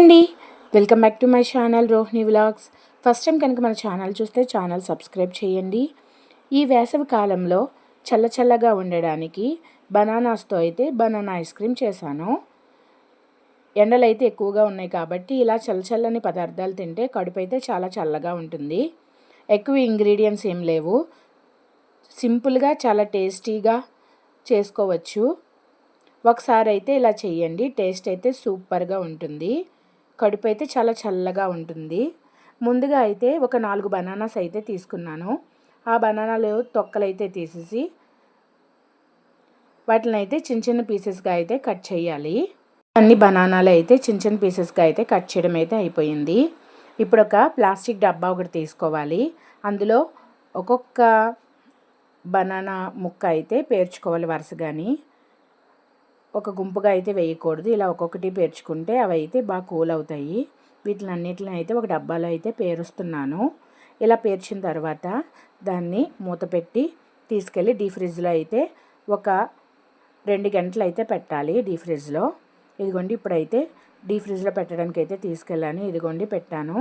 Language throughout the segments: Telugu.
అండి. Welcome back to my channel Rohini vlogs first time కనుక మన ఛానల్ చూస్తే ఛానల్ సబ్స్క్రైబ్ చేయండి. ఈ వేసవి కాలంలో చల్ల చల్లగా ఉండడానికి బనానాస్తో అయితే బనానా ఐస్ క్రీమ్ చేశాను. ఎండలు అయితే ఎక్కువగా ఉన్నాయి కాబట్టి ఇలా చల్ల చల్లని పదార్థాలు తింటే కడుపు అయితే చాలా చల్లగా ఉంటుంది. ఎక్కువ ఇంగ్రీడియంట్స్ ఏం లేవు. సింపుల్గా చాలా టేస్టీగా చేసుకోవచ్చు. ఒకసారి అయితే ఇలా చేయండి టేస్ట్ అయితే సూపర్గా ఉంటుంది. కడుపు అయితే చాలా చల్లగా ఉంటుంది. ముందుగా అయితే ఒక నాలుగు బనానాస్ అయితే తీసుకున్నాను. ఆ బనానాలు తొక్కలు అయితే తీసేసి వాటిని అయితే చిన్న చిన్న పీసెస్గా అయితే కట్ చేయాలి. అన్ని బనానాలు అయితే చిన్న చిన్న పీసెస్గా అయితే కట్ చేయడం అయితే అయిపోయింది. ఇప్పుడు ఒక ప్లాస్టిక్ డబ్బా ఒకటి తీసుకోవాలి. అందులో ఒక్కొక్క బనానా ముక్క అయితే పేర్చుకోవాలి వరుసగాని. ఒక గుంపుగా అయితే వేయకూడదు. ఇలా ఒక్కొక్కటి పేర్చుకుంటే అవి అయితే బాగా కూల్ అవుతాయి వీటిని అన్నిటిని అయితే ఒక డబ్బాలో అయితే పేరుస్తున్నాను. ఇలా పేర్చిన తర్వాత దాన్ని మూత పెట్టి తీసుకెళ్ళి డీ ఫ్రిడ్జ్లో అయితే ఒక రెండు గంటలు అయితే పెట్టాలి డీ ఫ్రిడ్జ్లో. ఇదిగోండి ఇప్పుడైతే డీ ఫ్రిడ్జ్లో పెట్టడానికి అయితే తీసుకెళ్ళాను. ఇదిగోండి పెట్టాను.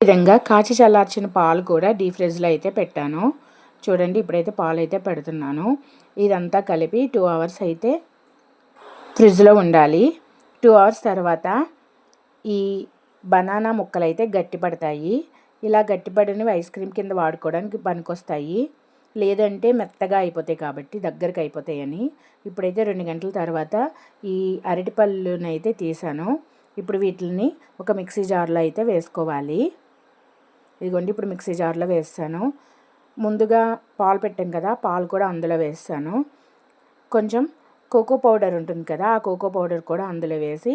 విధంగా కాచి చల్లార్చిన పాలు కూడా డీ ఫ్రిడ్జ్లో అయితే పెట్టాను. చూడండి ఇప్పుడైతే పాలు అయితే పెడుతున్నాను. ఇదంతా కలిపి టూ అవర్స్ అయితే ఫ్రిడ్జ్లో ఉండాలి. టూ అవర్స్ తర్వాత ఈ బనానా ముక్కలు అయితే గట్టిపడతాయి. ఇలా గట్టిపడినవి ఐస్ క్రీమ్ కింద వాడుకోవడానికి పనికొస్తాయి. లేదంటే మెత్తగా అయిపోతాయి కాబట్టి దగ్గరికి అయిపోతాయని. ఇప్పుడైతే రెండు గంటల తర్వాత ఈ అరటిపళ్ళునైతే అయితే తీసాను. ఇప్పుడు వీటిని ఒక మిక్సీ జార్లో అయితే వేసుకోవాలి. ఇదిగోండి ఇప్పుడు మిక్సీ జార్లో వేస్తాను. ముందుగా పాలు పెట్టాం కదా పాలు కూడా అందులో వేస్తాను. కొంచెం కోకో పౌడర్ ఉంటుంది కదా ఆ కోకో పౌడర్ కూడా అందులో వేసి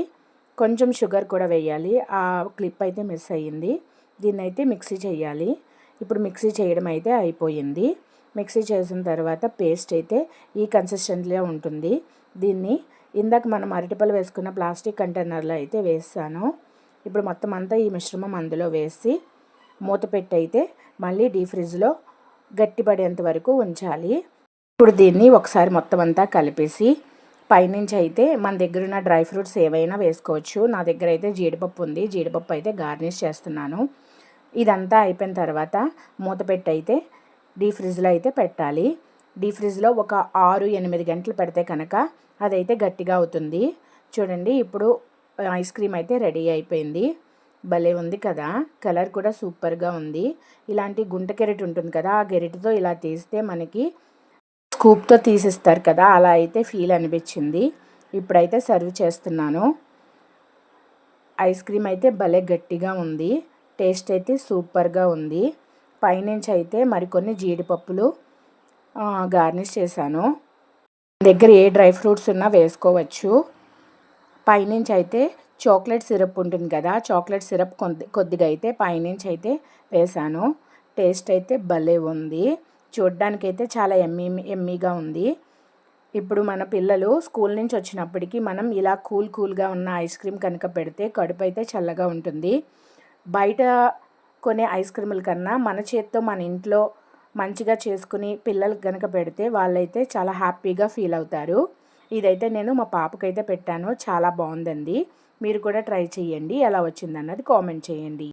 కొంచెం షుగర్ కూడా వేయాలి. ఆ క్లిప్ అయితే మిస్ అయ్యింది. దీన్ని అయితే మిక్సీ చేయాలి. ఇప్పుడు మిక్సీ చేయడం అయితే అయిపోయింది. మిక్సీ చేసిన తర్వాత పేస్ట్ అయితే ఈ కన్సిస్టెంట్లో ఉంటుంది. దీన్ని ఇందాక మనం అరటిపళ్ళు వేసుకున్న ప్లాస్టిక్ కంటైనర్లో అయితే వేస్తాను. ఇప్పుడు మొత్తం అంతా ఈ మిశ్రమం అందులో వేసి మూత పెట్టి అయితే మళ్ళీ డీ ఫ్రిడ్జ్లో గట్టిపడేంత వరకు ఉంచాలి. ఇప్పుడు దీన్ని ఒకసారి మొత్తం అంతా కలిపేసి పైనుంచి అయితే మన దగ్గర ఉన్న డ్రై ఫ్రూట్స్ ఏవైనా వేసుకోవచ్చు. నా దగ్గర అయితే జీడిపప్పు ఉంది. జీడిపప్పు అయితే గార్నిష్ చేస్తున్నాను. ఇదంతా అయిపోయిన తర్వాత మూత పెట్టి అయితే డీ ఫ్రిడ్జ్లో అయితే పెట్టాలి. డీ ఫ్రిడ్జ్లో ఒక ఆరు ఎనిమిది గంటలు పెడితే కనుక అదైతే గట్టిగా అవుతుంది. చూడండి ఇప్పుడు ఐస్ క్రీమ్ అయితే రెడీ అయిపోయింది. భలే ఉంది కదా! కలర్ కూడా సూపర్గా ఉంది. ఇలాంటి గుంట కెరెట్ ఉంటుంది కదా! ఆ గెరెట్తో ఇలా తీస్తే మనకి స్కూప్తో తీసిస్తారు కదా అలా అయితే ఫీల్ అనిపించింది. ఇప్పుడైతే సర్వ్ చేస్తున్నాను. ఐస్ క్రీమ్ అయితే భలే గట్టిగా ఉంది. టేస్ట్ అయితే సూపర్గా ఉంది. పైనుంచి అయితే మరికొన్ని జీడిపప్పులు గార్నిష్ చేశాను. దగ్గర ఏ డ్రై ఫ్రూట్స్ ఉన్నా వేసుకోవచ్చు. పైనుంచి అయితే చాక్లెట్ సిరప్ ఉంటుంది కదా చాక్లెట్ సిరప్ కొద్ది కొద్దిగా అయితే పైనుంచి అయితే వేసాను టేస్ట్ అయితే భలే ఉంది. చూడ్డానికైతే చాలా ఎమ్మీ ఎమ్మీగా ఉంది. ఇప్పుడు మన పిల్లలు స్కూల్ నుంచి వచ్చినప్పటికీ మనం ఇలా కూల్ కూల్గా ఉన్న ఐస్ క్రీమ్ కనుక పెడితే కడుపు అయితే చల్లగా ఉంటుంది. బయట కొనే ఐస్ క్రీముల కన్నా మన చేత్తో మన ఇంట్లో మంచిగా చేసుకుని పిల్లలకు కనుక పెడితే వాళ్ళైతే చాలా హ్యాపీగా ఫీల్ అవుతారు. ఇదైతే నేను మా పాపకైతే పెట్టాను. చాలా బాగుందండి. మీరు కూడా ట్రై చేయండి. ఎలా వచ్చిందన్నది కామెంట్ చేయండి.